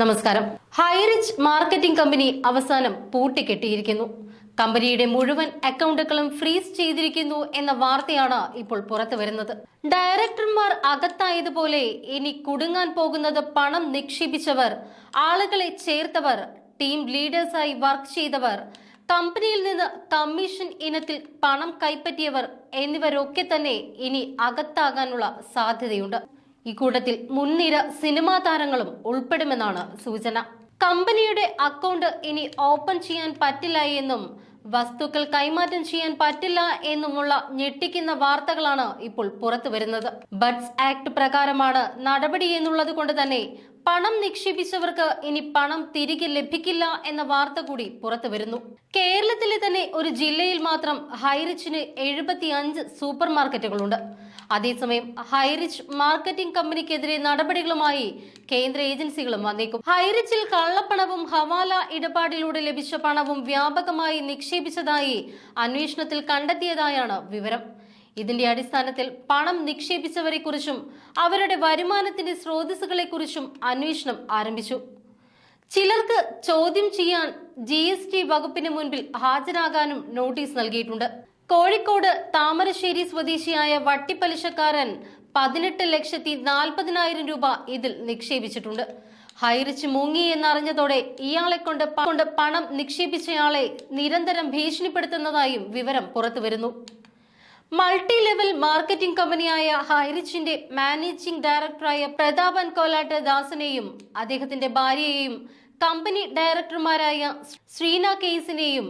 നമസ്കാരം. Highrich marketing company അവസാനം പൂട്ടിക്കെട്ടിയിരിക്കുന്നു. കമ്പനിയുടെ മുഴുവൻ അക്കൗണ്ടുകളും ഫ്രീസ് ചെയ്തിരിക്കുന്നു എന്ന വാർത്തയാണ് ഇപ്പോൾ പുറത്തു വരുന്നത്. ഡയറക്ടർമാർ അകത്തായതുപോലെ ഇനി കുടുങ്ങാൻ പോകുന്നത് പണം നിക്ഷേപിച്ചവർ ആളുകളെ ചേർത്തവർ ടീം ലീഡേഴ്സായി വർക്ക് ചെയ്തവർ കമ്പനിയിൽ നിന്ന് കമ്മീഷൻ ഇനത്തിൽ പണം കൈപ്പറ്റിയവർ എന്നിവരൊക്കെ തന്നെ ഇനി അകത്താകാനുള്ള സാധ്യതയുണ്ട്. ഇക്കൂട്ടത്തിൽ മുൻനിര സിനിമാ താരങ്ങളും ഉൾപ്പെടുമെന്നാണ് സൂചന. കമ്പനിയുടെ അക്കൗണ്ട് ഇനി ഓപ്പൺ ചെയ്യാൻ പറ്റില്ല എന്നും വസ്തുക്കൾ കൈമാറ്റം ചെയ്യാൻ പറ്റില്ല എന്നുമുള്ള ഞെട്ടിക്കുന്ന വാർത്തകളാണ് ഇപ്പോൾ പുറത്തു വരുന്നത്. ബഡ്സ് ആക്ട് പ്രകാരമാണ് നടപടി എന്നുള്ളത് കൊണ്ട് തന്നെ പണം നിക്ഷേപിച്ചവർക്ക് ഇനി പണം തിരികെ ലഭിക്കില്ല എന്ന വാർത്ത കൂടി പുറത്തു വരുന്നു. കേരളത്തിലെ തന്നെ ഒരു ജില്ലയിൽ മാത്രം ഹൈറിച്ചിന് എഴുപത്തി അഞ്ച് സൂപ്പർ മാർക്കറ്റുകളുണ്ട് അതേസമയം ഹൈറിച്ച് മാർക്കറ്റിംഗ് കമ്പനിക്കെതിരെ നടപടികളുമായി കേന്ദ്ര ഏജൻസികളും വന്നേക്കും. ഹൈറിച്ചിൽ കള്ളപ്പണവും ഹവാല ഇടപാടിലൂടെ ലഭിച്ച പണവും വ്യാപകമായി നിക്ഷേപിച്ചതായി അന്വേഷണത്തിൽ കണ്ടെത്തിയതായാണ് വിവരം. ഇതിന്റെ അടിസ്ഥാനത്തിൽ പണം നിക്ഷേപിച്ചവരെക്കുറിച്ചും അവരുടെ വരുമാനത്തിന്റെ സ്രോതസ്സുകളെക്കുറിച്ചും അന്വേഷണം ആരംഭിച്ചു. ചിലർക്ക് ചോദ്യം ചെയ്യാൻ ജി വകുപ്പിന് മുൻപിൽ ഹാജരാകാനും നോട്ടീസ് നൽകിയിട്ടുണ്ട്. കോഴിക്കോട് താമരശ്ശേരി സ്വദേശിയായ വട്ടിപ്പലിശക്കാരൻ പതിനെട്ട് ലക്ഷത്തി നാൽപ്പതിനായിരം രൂപ ഇതിൽ നിക്ഷേപിച്ചിട്ടുണ്ട്. ഹൈറിച്ച് മുങ്ങി എന്നറിഞ്ഞതോടെ ഇയാളെ കൊണ്ട് കൊണ്ട് പണം നിക്ഷേപിച്ചയാളെ നിരന്തരം ഭീഷണിപ്പെടുത്തുന്നതായും വിവരം പുറത്തുവരുന്നു. മൾട്ടി ലെവൽ മാർക്കറ്റിംഗ് കമ്പനിയായ ഹൈറിച്ചിന്റെ മാനേജിംഗ് ഡയറക്ടറായ പ്രതാപൻ കോലാട്ട് ദാസനെയും അദ്ദേഹത്തിന്റെ ഭാര്യയെയും കമ്പനി ഡയറക്ടർമാരായ ശ്രീന കേസിനെയും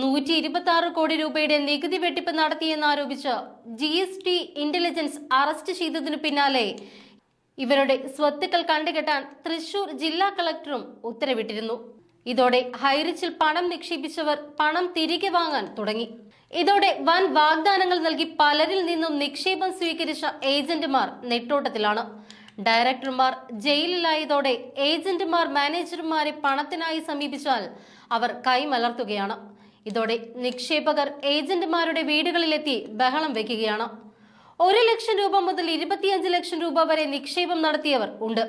നൂറ്റി ഇരുപത്തി ആറ് കോടി രൂപയുടെ നികുതി വെട്ടിപ്പ് നടത്തിയെന്നാരോപിച്ച് G S T intelligence arrest ചെയ്തതിനു പിന്നാലെ ഇവരുടെ സ്വത്തുക്കൾ കണ്ടുകെട്ടാൻ തൃശൂർ ജില്ലാ കളക്ടറും ഉത്തരവിട്ടിരുന്നു. ഇതോടെ ഹൈറിച്ചിൽ പണം നിക്ഷേപിച്ചവർ പണം തിരികെ വാങ്ങാൻ തുടങ്ങി. ഇതോടെ വൻ വാഗ്ദാനങ്ങൾ നൽകി പലരിൽ നിന്നും നിക്ഷേപം സ്വീകരിച്ച ഏജന്റുമാർ നെട്ടോട്ടത്തിലാണ്. ഡയറക്ടർമാർ ജയിലിലായതോടെ ഏജന്റുമാർ മാനേജർമാരെ പണത്തിനായി സമീപിച്ചാൽ അവർ കൈമലർത്തുകയാണ്. ഇതോടെ നിക്ഷേപകർ ഏജന്റുമാരുടെ വീടുകളിലെത്തി ബഹളം വെക്കുകയാണ്. ഒരു ലക്ഷം രൂപ മുതൽ ഇരുപത്തിയഞ്ച് ലക്ഷം രൂപ വരെ നിക്ഷേപം നടത്തിയവർ ഉണ്ട്.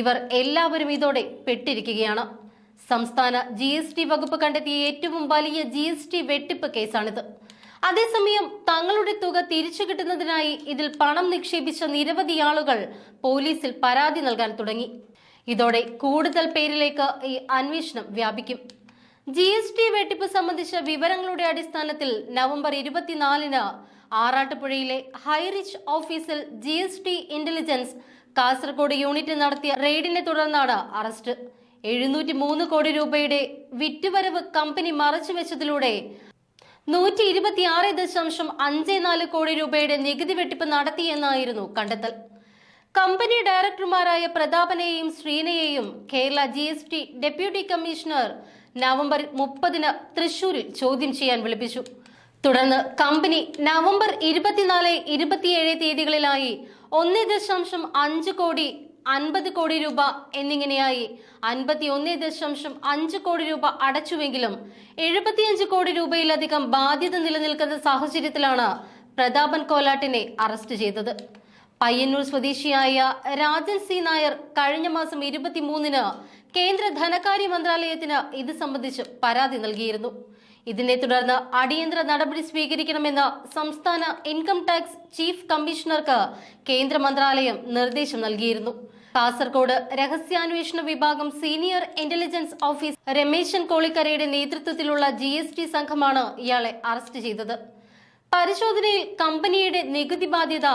ഇവർ എല്ലാവരും ഇതോടെ പെട്ടിരിക്കുകയാണ്. സംസ്ഥാന ജി എസ് ടി വകുപ്പ് കണ്ടെത്തിയ ഏറ്റവും വലിയ ജി എസ് ടി വെട്ടിപ്പ് കേസാണിത്. അതേസമയം തങ്ങളുടെ തുക തിരിച്ചു കിട്ടുന്നതിനായി ഇതിൽ പണം നിക്ഷേപിച്ച നിരവധി ആളുകൾ പോലീസിൽ പരാതി നൽകാൻ തുടങ്ങി. ഇതോടെ കൂടുതൽ പേരിലേക്ക് ഈ അന്വേഷണം വ്യാപിക്കും. ജി എസ് ടി വെട്ടിപ്പ് സംബന്ധിച്ച വിവരങ്ങളുടെ അടിസ്ഥാനത്തിൽ നവംബർ ഇരുപത്തിനാലിന് ആറാട്ടുപുഴയിലെ ഹൈറിച്ച് ഓഫീസിൽ G S T intelligence Kasaragod unit നടത്തിയ റെയ്ഡിനെ തുടർന്നാണ് അറസ്റ്റ്. എഴുന്നൂറ്റി മൂന്ന് കോടി രൂപയുടെ വിറ്റുവരവ് കമ്പനി മറച്ചുവെച്ചതിലൂടെ നൂറ്റി ഇരുപത്തിയാറ് ദശാംശം അഞ്ച് നാല് കോടി രൂപയുടെ നികുതി വെട്ടിപ്പ് നടത്തിയെന്നായിരുന്നു കണ്ടെത്തൽ. കമ്പനി ഡയറക്ടർമാരായ പ്രതാപനെയും ശ്രീനയെയും Kerala G deputy commissioner November മുപ്പതിന് തൃശൂരിൽ ചോദ്യം ചെയ്യാൻ വിളിപ്പിച്ചു. തുടർന്ന് കമ്പനി നവംബർ ഇരുപത്തിനാല് ഇരുപത്തിയേഴ് തീയതികളിലായി ഒന്ന് ദശാംശം അഞ്ച് കോടി അൻപത് കോടി രൂപ എന്നിങ്ങനെയായി അൻപത്തി ഒന്ന് ദശാംശം അഞ്ച് കോടി രൂപ അടച്ചുവെങ്കിലും എഴുപത്തിയഞ്ച് കോടി രൂപയിലധികം ബാധ്യത നിലനിൽക്കുന്ന സാഹചര്യത്തിലാണ് പ്രതാപൻ കോലാട്ടിനെ അറസ്റ്റ് ചെയ്തത്. പയ്യന്നൂർ സ്വദേശിയായ രാജൻ സി നായർ കഴിഞ്ഞ മാസം ഇരുപത്തിമൂന്നിന് കേന്ദ്ര ധനകാര്യ മന്ത്രാലയത്തിന് ഇത് സംബന്ധിച്ച് പരാതി നൽകിയിരുന്നു. ഇതിനെ തുടർന്ന് അടിയന്തര നടപടി സ്വീകരിക്കണമെന്ന് സംസ്ഥാന ഇൻകം ടാക്സ് ചീഫ് കമ്മീഷണർക്ക് കേന്ദ്ര മന്ത്രാലയം നിർദ്ദേശം നൽകിയിരുന്നു. കാസർഗോഡ് രഹസ്യാന്വേഷണ വിഭാഗം സീനിയർ ഇന്റലിജൻസ് ഓഫീസ് രമേശൻ കോളിക്കരയുടെ നേതൃത്വത്തിലുള്ള ജി എസ് ടി സംഘമാണ് ഇയാളെ അറസ്റ്റ് ചെയ്തത്. പരിശോധനയിൽ കമ്പനിയുടെ നികുതി ബാധ്യത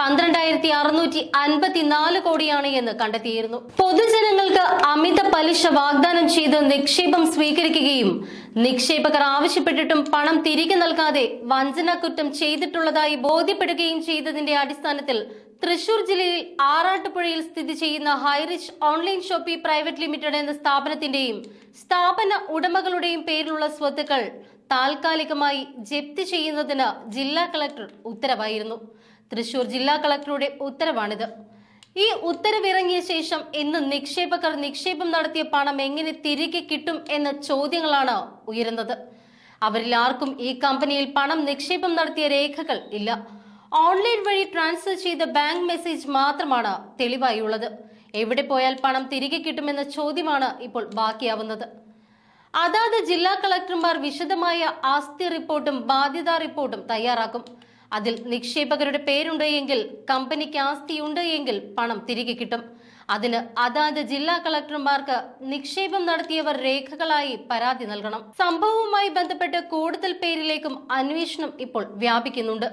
പന്ത്രണ്ടായിരത്തി അറുന്നൂറ്റി അൻപത്തിനാല് കോടിയാണ് എന്ന് കണ്ടെത്തിയിരുന്നു. പൊതുജനങ്ങൾക്ക് അമിത പലിശ വാഗ്ദാനം ചെയ്ത് നിക്ഷേപം സ്വീകരിക്കുകയും നിക്ഷേപകർ ആവശ്യപ്പെട്ടിട്ടും പണം തിരികെ നൽകാതെ വഞ്ചന കുറ്റം ചെയ്തിട്ടുള്ളതായി ബോധ്യപ്പെടുകയും ചെയ്തതിന്റെ അടിസ്ഥാനത്തിൽ തൃശൂർ ജില്ലയിൽ ആറാട്ടുപുഴയിൽ സ്ഥിതി ചെയ്യുന്ന Highrich online shoppe private limited എന്ന സ്ഥാപനത്തിന്റെയും സ്ഥാപന ഉടമകളുടെയും പേരിലുള്ള സ്വത്തുക്കൾ താൽക്കാലികമായി ജപ്തി ചെയ്യുന്നതിന് ജില്ലാ കളക്ടർ ഉത്തരവായിരുന്നു. തൃശൂർ ജില്ലാ കളക്ടറുടെ ഉത്തരവാണിത്. ഈ ഉത്തരവിറങ്ങിയ ശേഷം ഇന്ന് നിക്ഷേപകർ നിക്ഷേപം നടത്തിയ പണം എങ്ങനെ തിരികെ കിട്ടും എന്ന ചോദ്യങ്ങളാണ് ഉയരുന്നത്. അവരിൽ ആർക്കും ഈ കമ്പനിയിൽ പണം നിക്ഷേപം നടത്തിയ രേഖകൾ ഇല്ല. ഓൺലൈൻ വഴി ട്രാൻസ്ഫർ ചെയ്ത ബാങ്ക് മെസ്സേജ് മാത്രമാണ് തെളിവായുള്ളത്. എവിടെ പോയാൽ പണം തിരികെ കിട്ടുമെന്ന ചോദ്യമാണ് ഇപ്പോൾ ബാക്കിയാവുന്നത്. അതാത് ജില്ലാ കളക്ടർമാർ വിശദമായ ആസ്തി റിപ്പോർട്ടും ബാധ്യതാ റിപ്പോർട്ടും തയ്യാറാക്കും. അതിൽ നിക്ഷേപകരുടെ പേരുണ്ട് എങ്കിൽ കമ്പനിക്ക് ആസ്തിയുണ്ട് എങ്കിൽ പണം തിരികെ കിട്ടും. അതിന് അതാത് ജില്ലാ കളക്ടർമാർക്ക് നിക്ഷേപം നടത്തിയവർ രേഖകളായി പരാതി നൽകണം. സംഭവവുമായി ബന്ധപ്പെട്ട് കൂടുതൽ പേരിലേക്കും അന്വേഷണം ഇപ്പോൾ വ്യാപിക്കുന്നുണ്ട്.